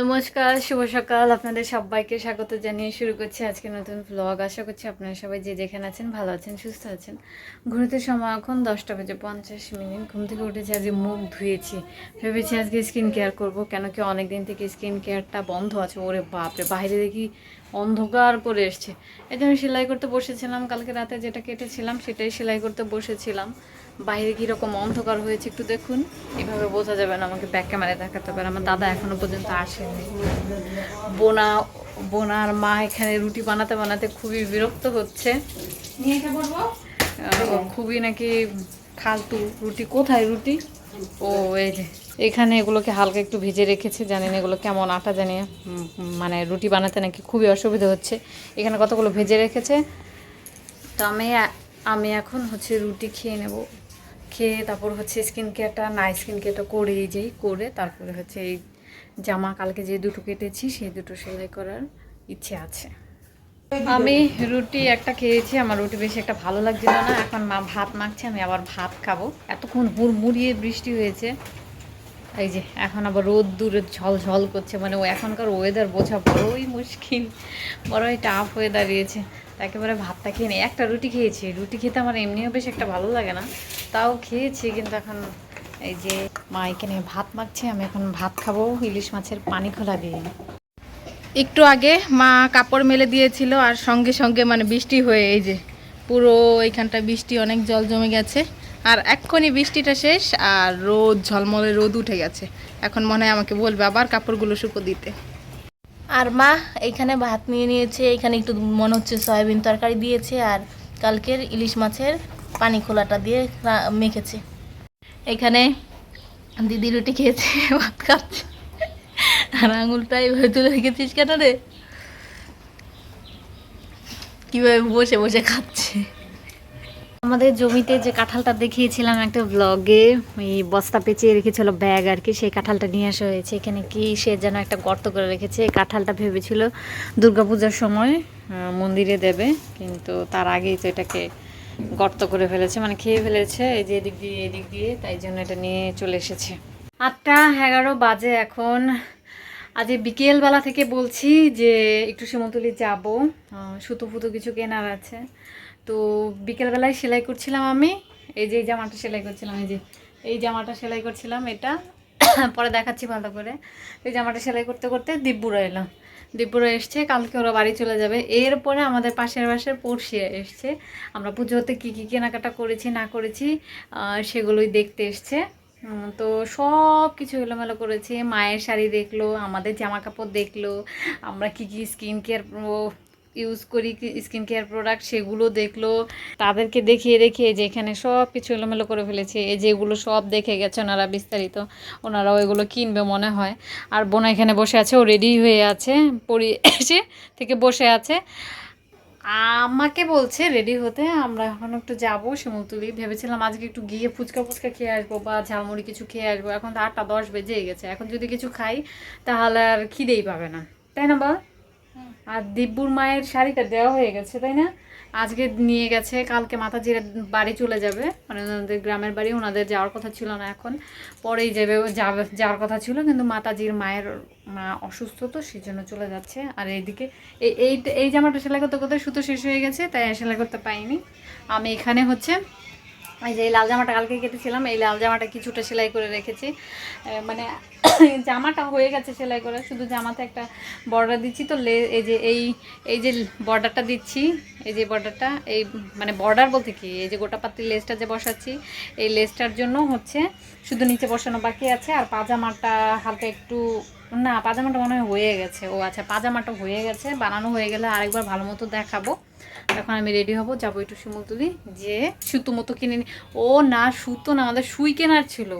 নমস্কার, শুভ সকাল। আপনাদের সবাইকে স্বাগত জানিয়ে শুরু করছি আজকে নতুন ব্লগ আশা করছি আপনারা সবাই যে যেখানে আছেন, ভালো আছেন, সুস্থ আছেন। ঘুরতে সময় এখন দশটা বেজে পঞ্চাশ মিনিট। ঘুম থেকে উঠেছি, আজকে মুখ ধুয়েছি। ভেবেছি আজকে স্কিন কেয়ার করব, কেন কি অনেক দিন থেকে স্কিন কেয়ারটা বন্ধ আছে। ওরে বাপরে, বাইরে দেখি অন্ধকার করে এসছে। এই জন্য সেলাই করতে বসেছিলাম, কালকে রাতে যেটা কেটেছিলাম, সেটাই সেলাই করতে বসেছিলাম। বাইরে কীরকম অন্ধকার হয়েছে একটু দেখুন। এভাবে বোঝা যাবে না আমাকে ব্যাক ক্যামেরায় দেখাতে পারে আমার দাদা এখনও পর্যন্ত আসেনি। বোনা বোনার মা এখানে রুটি বানাতে বানাতে খুবই বিরক্ত হচ্ছে। খুবই নাকি ফালতু রুটি। কোথায় রুটি? ও এই যে এখানে এগুলোকে হালকা একটু ভেজে রেখেছে। জানি না এগুলো কেমন আটা জানি মানে রুটি বানাতে নাকি খুবই অসুবিধা হচ্ছে। এখানে কতগুলো ভেজে রেখেছে? তো আমি আমি এখন হচ্ছে রুটি খেয়ে নেব। খেয়ে তারপর হচ্ছে স্কিন কেয়ারটা নাই স্কিন কেয়ারটা করে যেই করে তারপরে হচ্ছে এই জামা কালকে যে দুটো কেটেছি, সেই দুটো সেলাই করার ইচ্ছে আছে। আমি রুটি একটা খেয়েছি, আমার রুটি বেশি একটা ভালো লাগছিল না, এখন মা ভাত মাখছে, আমি আবার ভাত খাব। এতক্ষণ হুড়মুড়িয়ে বৃষ্টি হয়েছে। এই যে, এখন আবার রোদ দূরে ঝল ঝল করছে মানে ও এখনকার ওয়েদার বোঝা বড়ই মুশকিল। বড়ই টাফ হয়ে দাঁড়িয়েছে। একেবারে ভাতটা খেয়ে নিই একটা রুটি খেয়েছি। রুটি খেতে আমার এমনিও বেশ একটা ভালো লাগে না, তাও খেয়েছি, কিন্তু এখন এই যে মা এখানে ভাত মাখছে, আমি এখন ভাত খাব, ইলিশ মাছের পানি খোলা দিয়ে। একটু আগে মা কাপড় মেলে দিয়েছিল, আর সঙ্গে সঙ্গে মানে বৃষ্টি হয়ে এই যে পুরো এইখানটা বৃষ্টি, অনেক জল জমে গেছে। আর এক্ষুনি বৃষ্টিটা শেষ আর রোদ, ঝলমলে রোদ উঠে গেছে। এখন মনে হয় আমাকে বলবে আবার কাপড়গুলো শুকো দিতে। আর মা এইখানে ভাত নিয়ে নিয়েছে, এখানে একটু মনে হচ্ছে সয়াবিন তরকারি দিয়েছে আর কালকের ইলিশ মাছের পানি খোলাটা দিয়ে মেখেছে। এখানে দিদি রুটি খেয়েছে, ভাত খাচ্ছে। আর আঙুলটা এইভাবে তুলে রেখেছিস কেন রে? কীভাবে বসে বসে খাচ্ছে? আমাদের জমিতে যে কাঁঠালটা দেখিয়েছিলাম একটা ব্লগে এই বস্তা পেঁচিয়ে রেখেছিল ব্যাগ আর কি, সেই কাঁঠালটা নিয়ে আসা হয়েছে। এখানে কি সে যেন একটা গর্ত করে রেখেছে। এই কাঁঠালটা ভেবেছিল দুর্গাপূজার সময় মন্দিরে দেবে, কিন্তু তার আগেই তো এটাকে গর্ত করে ফেলেছে মানে খেয়ে ফেলেছে, এই যে এদিক দিয়ে এদিক দিয়ে, তাই জন্য এটা নিয়ে চলে এসেছে। আটটা এগারো বাজে এখন। আজ বিকেলবেলা থেকে বলছি যে একটু শিমতুলি যাব। সুতো ফুতো কিছু কেনার আছে। তো বিকেলবেলায় সেলাই করছিলাম আমি। এই যে এই জামাটা সেলাই করছিলাম, এই যে এই জামাটা সেলাই করছিলাম এটা। পরে দেখাচ্ছি ভালো করে। এই জামাটা সেলাই করতে করতে দিব্যুরা এলাম দিব্যুরা এসছে, কালকে ওরা বাড়ি চলে যাবে। এরপরে আমাদের পাশের বাসের পড়শি এসছে। আমরা পুজোতে কী কী কেনাকাটা করেছি, না করেছি সেগুলোই দেখতে এসছে। তো সব কিছু এলোমেলো করেছে, মায়ের শাড়ি দেখল, আমাদের জামা কাপড় দেখল, আমরা কি কি স্কিন কেয়ার ইউজ করি স্কিন কেয়ার প্রোডাক্ট সেগুলো দেখল, তাদেরকে দেখিয়ে দেখিয়ে যে এখানে সব কিছু এলোমেলো করে ফেলেছে, এই যেগুলো সব দেখে গেছে ওনারা বিস্তারিত, ওনারাও এগুলো কিনবে মনে হয়। আর বোনা এখানে বসে আছে, ও রেডি হয়ে আছে, পরি এসে থেকে বসে আছে। আমাকে বলছে রেডি হতে আমরা এখন একটু যাব শিমুলতুলি। ভেবেছিলাম আজকে একটু গিয়ে ফুচকা ফুচকা খেয়ে আসব বা ঝালমুড়ি কিছু খেয়ে আসব। এখন তো আটটা দশ বেজেই গেছে। এখন যদি কিছু খাই তাহলে আর খিদেই পাবে না। তাই না বল? আর দিব্যুর মায়ের শাড়িটা দেওয়া হয়ে গেছে তাই না? আজকে নিয়ে গেছে, কালকে মাথা জিরে বাড়ি চলে যাবে। মানে ওনাদের গ্রামের বাড়ি, ওনাদের যাওয়ার কথা ছিল না এখন। পরেই যাবে যাওয়ার কথা ছিল, কিন্তু মাতাজির মায়ের মা অসুস্থ তো সেই জন্য চলে যাচ্ছে। আর এইদিকে, এই এই এই জামাটা সেলাই করতে করতে সুতো শেষ হয়ে গেছে, তাই সেলাই করতে পাইনি। আমি এখানে হচ্ছে এই যে এই লাল জামাটা কালকে কেটেছিলাম, এই লাল জামাটা কিছুটা সেলাই করে রেখেছি। মানে জামাটা হয়ে গেছে সেলাই করে, শুধু জামাতে একটা বর্ডার দিচ্ছি তো লে, এই যে এই এই যে বর্ডারটা দিচ্ছি, এই যে বর্ডারটা এই মানে বর্ডার বলতে কি? এই যে গোটা পাতির লেসটা যে বসাচ্ছি, এই লেসটার জন্য হচ্ছে শুধু নিচে বসানো বাকি আছে, আর পাজামাটা হালকা একটু না পাজামাটা মনে হয় হয়ে গেছে। ও আচ্ছা পাজামাটা হয়ে গেছে বানানো হয়ে গেলে আরেকবার ভালো মতো দেখাবো। এখন আমি রেডি হব যাব একটু শিমুলতুলি যে সুতো মতো কিনে নি ও না সুতো না আমাদের সুই কেনার ছিল।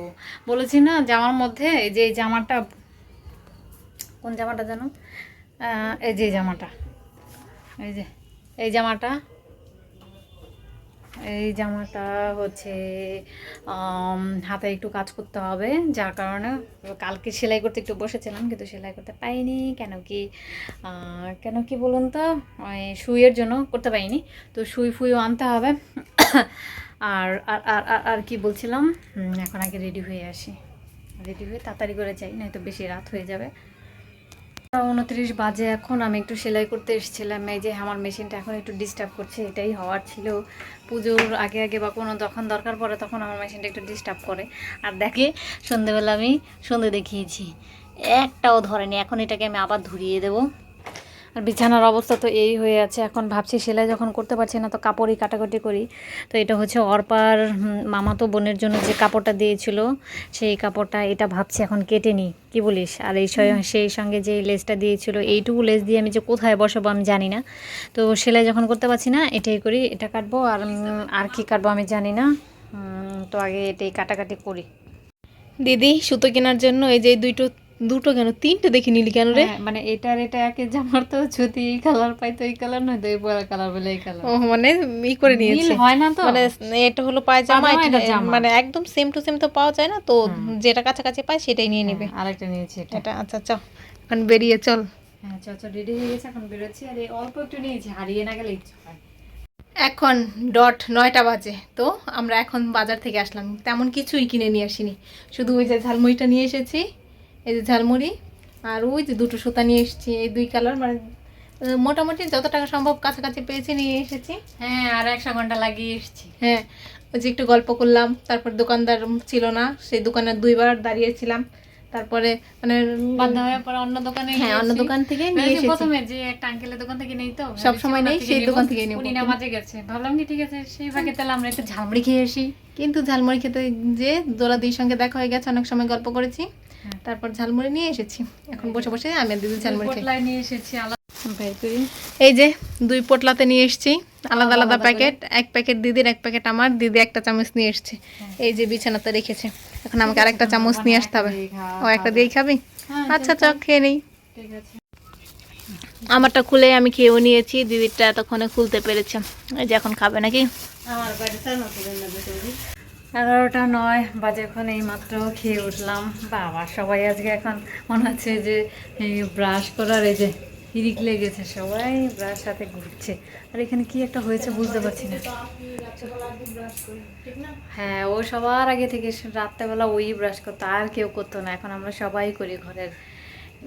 বলেছি না জামার মধ্যে যে এই জামাটা কোন জামাটা আহ, এই যে জামাটা এই যে এই জামাটা এই জামাটা হচ্ছে হাতে একটু কাজ করতে হবে, যার কারণে কালকে সেলাই করতে একটু বসেছিলাম, কিন্তু সেলাই করতে পাইনি। কেন কি কেন কি বলুন তো, ওই সুইয়ের জন্য করতে পাইনি তো সুই ফুইও আনতে হবে। আর আর আর, আর- আর কি বলছিলাম? এখন আগে রেডি হয়ে আসি। রেডি হয়ে তাড়াতাড়ি করে যাই, নয়তো বেশি রাত হয়ে যাবে। উনত্রিশ বাজে এখন, আমি একটু সেলাই করতে এসেছিলাম। এই যে আমার মেশিনটা এখন একটু ডিস্টার্ব করছে, এটাই হওয়ার ছিল। পুজোর আগে আগে বা কোনো যখন দরকার পড়ে তখন আমার মেশিনটা একটু ডিস্টার্ব করে। আর দেখে সন্ধেবেলা আমি সন্ধে দেখিয়েছি, একটাও ধরেনি। এখন এটাকে আমি আবার ধরিয়ে দেবো। আর বিছানার অবস্থা তো এই হয়ে আছে। এখন ভাবছি সেলাই যখন করতে পারছি না তো কাপড়ই কাটাকাটি করি। তো এটা হচ্ছে অর্পার মামাতো বোনের জন্য যে কাপড়টা দিয়েছিল সেই কাপড়টা এটা ভাবছি এখন কেটে নিই। কী বলিস? আর এই সেই সঙ্গে যে লেসটা দিয়েছিল এইটুকু লেস দিয়ে আমি যে কোথায় বসাবো আমি জানি না। তো সেলাই যখন করতে পারছি না এটাই করি এটা কাটবো আর আর কি কাটবো আমি জানি না। তো আগে এটাই কাটাকাটি করি। দিদি সুতো কেনার জন্য এই যে দুইটো দুটো কেন? তিনটে দেখে নিলি কেন রে? হ্যাঁ, মানে এটার এটা একে জামার তো যদি এই কালার পাই তো এই কালার নয় তো এই পরা কালার বলে এই কালার ও মানে ই করে নিয়েছে। হয় না তো। মানে এটা হলো পায়জামা। মানে একদম সেম টু সেম তো পাওয়া যায় না তো যেটা কাছাকাছি পায় সেটাই নিয়ে নেবে। হ্যাঁ, আরেকটা নিয়েছি এটা। এটা আচ্ছা চল এখন বেরিয়ে চল। হ্যাঁ চল চল রেডি হয়ে গেছে এখন বেরোচ্ছি। আর এই অল্প একটু নিয়েছি হারিয়ে না গেলে ইচ্ছে হয়। এখন ডট নয়টা বাজে তো আমরা এখন বাজার থেকে আসলাম। তেমন কিছুই কিনে নিয়ে আসিনি। শুধু ওই যে ঝালমুড়িটা নিয়ে এসেছি। এই যে ঝালমুড়ি আর ওই যে দুটো সুতা নিয়ে এসেছি এই দুই কালার মানে মোটামুটি যত টাকা সম্ভব কাছাকাছি পেয়েছি নিয়ে এসেছি। হ্যাঁ আর একশো ঘণ্টা লাগিয়ে এসেছি। হ্যাঁ ওই যে একটু গল্প করলাম তারপর দোকানদার ছিল না সেই দোকানে দুইবার দাঁড়িয়েছিলাম তারপরে মানে বাধ্য হয়ে পরে অন্য দোকানে হ্যাঁ অন্য দোকান থেকে নিয়ে এসেছি। প্রথমে যে একটা আঙ্কেলের দোকান থেকে নেই তো? সব সময় নেই, সেই দোকান থেকে নেব। উনি না মাঝে গেছে। ভাবলাম কি ঠিক আছে সেই ফাঁকে তাহলে আমরা একটু ঝালমুড়ি খেয়ে আসি। কিন্তু ঝালমুড়ি খেতে যে দোলা দিদির সঙ্গে দেখা হয়ে গেছে অনেক সময় গল্প করেছি। হ্যাঁ। তারপর ঝালমুড়ি নিয়ে এসেছি। এখন বসে বসে আমি আর দিদি ঝালমুড়ি খাই। নিয়ে এসেছি এই যে দুই পোটলাতে নিয়ে এসেছি আলাদা আলাদা প্যাকেট। এক প্যাকেট দিদির এক প্যাকেট আমার দিদি একটা চামচ নিয়ে এসেছে। এই যে বিছানাতে রেখেছে। এখন আমাকে আরেকটা চামচ নিয়ে আসতে হবে। ও একটা দিয়েই খাবি? হ্যাঁ, আচ্ছা চ খেয়ে নেই। আমারটা খুলে আমি খেয়েও নিয়েছি দিদিরটা এতক্ষণে খুলতে পেরেছে। এই যে এখন খাবে নাকি? আমার বাড়িতে এগারোটা নয় বাজে এখন এই মাত্র খেয়ে উঠলাম। বাবা, সবাই আজকে এখন মনে হচ্ছে যে ব্রাশ করার এই যে হিরিক লেগেছে, সবাই ব্রাশ সাথে ঘুরছে। আর এখানে কি একটা হয়েছে বুঝতে পারছি না। হ্যাঁ ও সবার আগে থেকে রাত্রেবেলা ওই ব্রাশ করতো, আর কেউ করতো না। এখন আমরা সবাই করি ঘরের।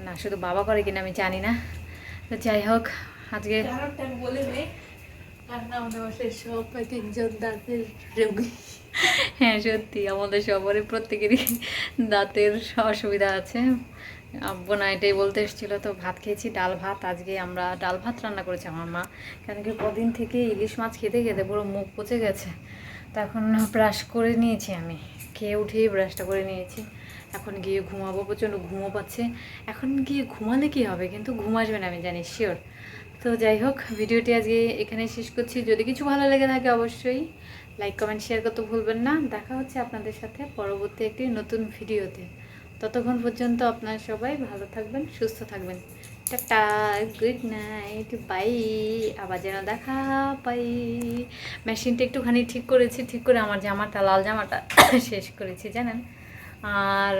না, শুধু বাবা করে কিনা আমি জানি না। তো যাই হোক, আজকে হ্যাঁ সত্যি। আমাদের সবারই প্রত্যেকেরই দাঁতের অসুবিধা আছে। আব্বু না এটাই বলতে এসেছিল, তো ভাত খেয়েছি, ডাল ভাত। আজকে আমরা ডাল ভাত রান্না করেছি আমার মা। কেন কি কদিন থেকে ইলিশ মাছ খেতে খেতে পুরো মুখ পচে গেছে। তো এখন ব্রাশ করে নিয়েছি আমি। খেয়ে উঠেই ব্রাশটা করে নিয়েছি। এখন গিয়ে ঘুমাবো, প্রচণ্ড ঘুমো পাচ্ছে। এখন গিয়ে ঘুমালে কি হবে? কিন্তু ঘুম আসবে না আমি জানি শিওর তো যাই হোক, ভিডিওটি আজকে এখানে শেষ করছি। যদি কিছু ভালো লেগে থাকে অবশ্যই লাইক কমেন্ট শেয়ার করতে ভুলবেন না। দেখা হচ্ছে আপনাদের সাথে পরবর্তী একটি নতুন ভিডিওতে। ততক্ষণ পর্যন্ত আপনারা সবাই ভালো থাকবেন, সুস্থ থাকবেন। টাটা গুড নাইট বাই আবার যেন দেখা পাই। মেশিনটা একটুখানি ঠিক করেছি, ঠিক করে আমার জামাটা, লাল জামাটা শেষ করেছি, জানেন? আর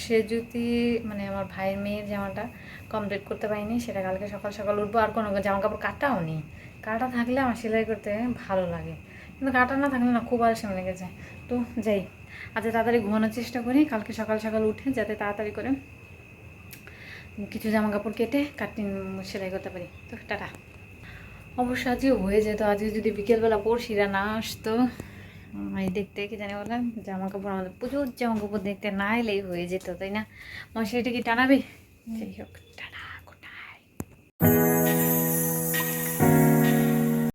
সে যদি মানে আমার ভাইয়ের মেয়ের জামাটা কমপ্লিট করতে পারিনি, সেটা কালকে সকাল সকাল উঠবো, আর কোনো জামা কাপড় কাটাও নেই কাটা থাকলে আমার সেলাই করতে ভালো লাগে। কিন্তু কাটা না থাকলে না, খুব আলসেমি লেগে যায় তো যাই, আজ তাড়াতাড়ি ঘুমানোর চেষ্টা করি, কালকে সকাল সকাল উঠে যাতে তাড়াতাড়ি করে কিছু জামা কাপড় কেটে কাটিং সেলাই করতে পারি। তো টাটা। অবশ্য আজকে হয়ে যেত, আজকে যদি বিকেলবেলা পড়শিরা না আসতো এই দেখতে কি জানি বললাম জামা কাপড় আমাদের প্রচুর জামা কাপড় দেখতে না এলেই হয়ে যেত, তাই না? মশারিটা কি টানাবে? 強くったら。